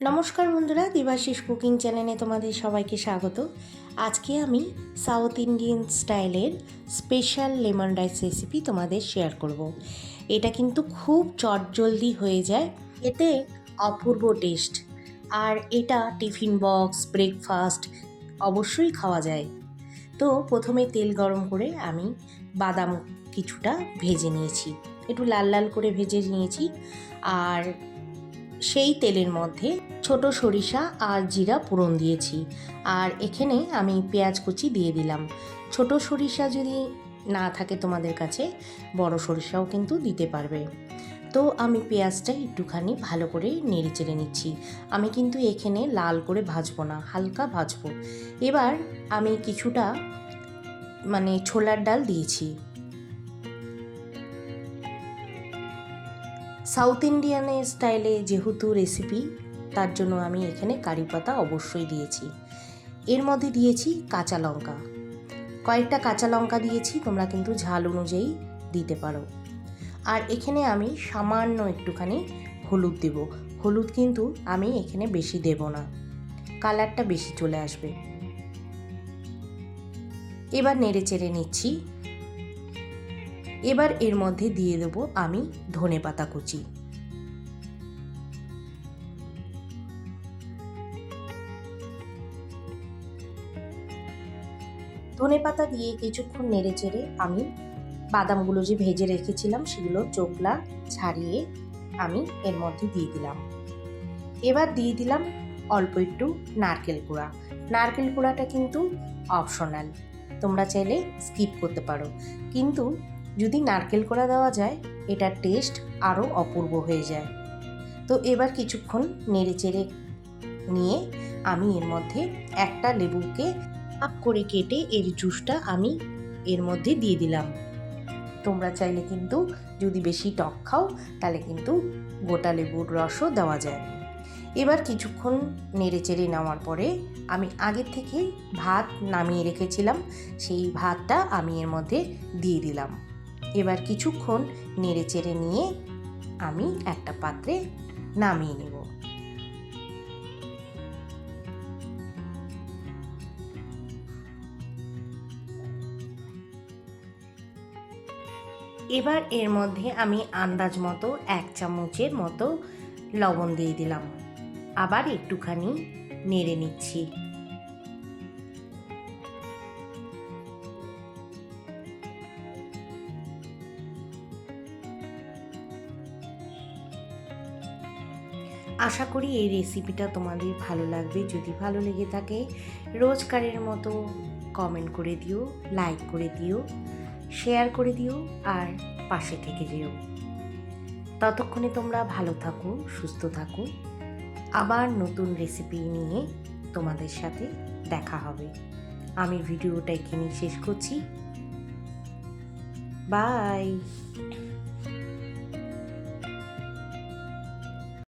নমস্কার বন্ধুরা, দিবাশিস কুকিং চ্যানেলে তোমাদের সবাইকে স্বাগত। আজকে আমি সাউথ ইন্ডিয়ান স্টাইলের স্পেশাল লেমন রাইস রেসিপি তোমাদের শেয়ার করব। এটা কিন্তু খুব চটজলদি হয়ে যায়, এতে অপূর্ব টেস্ট। আর এটা টিফিন বক্স, ব্রেকফাস্ট অবশ্যই খাওয়া যায়। তো প্রথমে তেল গরম করে আমি বাদাম কিছুটা ভেজে নিয়েছি। একটু লাল লাল করে ভেজে নিয়েছি। আর সেই তেলের মধ্যে ছোট সরিষা আর জিরা ফোড়ন দিয়েছি। আর এখানে আমি পেঁয়াজ কুচি দিয়ে দিলাম। ছোট সরিষা যদি না থাকে তোমাদের কাছে, বড় সরিষাও কিন্তু দিতে পারবে। তো আমি পেঁয়াজটা একটুখানি ভালো করে নেড়ে চেড়ে নিচ্ছি। আমি কিন্তু এখানে লাল করে ভাজবো না, হালকা ভাজবো। এবার আমি কিছুটা মানে ছোলার ডাল দিয়েছি। সাউথ ইন্ডিয়ানের স্টাইলে যেহেতু রেসিপি, তার জন্য আমি এখানে কারি পাতা অবশ্যই দিয়েছি। এর মধ্যে দিয়েছি কাঁচা লঙ্কা। কয়েকটা কাঁচা লঙ্কা দিয়েছি, তোমরা কিন্তু ঝাল অনুযায়ী দিতে পারো। আর এখানে আমি সামান্য একটুখানি হলুদ দেব। হলুদ কিন্তু আমি এখানে বেশি দেব না। কালারটা বেশি চলে আসবে। এবার নেড়ে চেড়ে নিচ্ছি। এবার এর মধ্যে দিয়ে দেবো আমি ধনে পাতা কুচি। ধনে পাতা দিয়ে কিছুক্ষণ নেড়ে চেড়ে আমি বাদামগুলো যে ভেজে রেখেছিলাম সেগুলো চোখলা ছাড়িয়ে আমি এর মধ্যে দিয়ে দিলাম। এবার দিয়ে দিলাম অল্প একটু নারকেল কুড়া। নারকেল কুড়াটা কিন্তু অপশনাল তোমরা চাইলে স্কিপ করতে পারো। কিন্তু যদি নারকেল কোড়া দেওয়া যায় এটার টেস্ট আরও অপূর্ব হয়ে যায়। তো এবার কিছুক্ষণ নেড়ে চেড়ে নিয়ে আমি এর মধ্যে একটা লেবুকে আপ করে কেটে এর জুসটা আমি এর মধ্যে দিয়ে দিলাম। তোমরা চাইলে কিন্তু যদি বেশি টক খাও, তাহলে কিন্তু গোটা লেবুর রসও দেওয়া যায়। এবার কিছুক্ষণ নেড়ে চেড়ে নেওয়ার পরে আমি আগের থেকে ভাত নামিয়ে রেখেছিলাম, সেই ভাতটা আমি এর মধ্যে দিয়ে দিলাম। এবার কিছুক্ষণ নেড়ে চেড়ে নিয়ে আমি একটা পাত্রে নামিয়ে নেব। এবার এর মধ্যে আমি আন্দাজ মতো এক চামচের মতো লবণ দিয়ে দিলাম। আবার একটুখানি নেড়ে নিচ্ছি। আশা করি এই রেসিপিটা তোমাদের ভালো লাগবে। যদি ভালো লেগে থাকে, রোজকারের মতো কমেন্ট করে দিও লাইক করে দিও শেয়ার করে দিও, আর পাশে থেকে যেও। ততক্ষণে তোমরা ভালো থাকো, সুস্থ থাকো। আবার নতুন রেসিপি নিয়ে তোমাদের সাথে দেখা হবে। আমি ভিডিওটা এখানেই শেষ করছি। বাই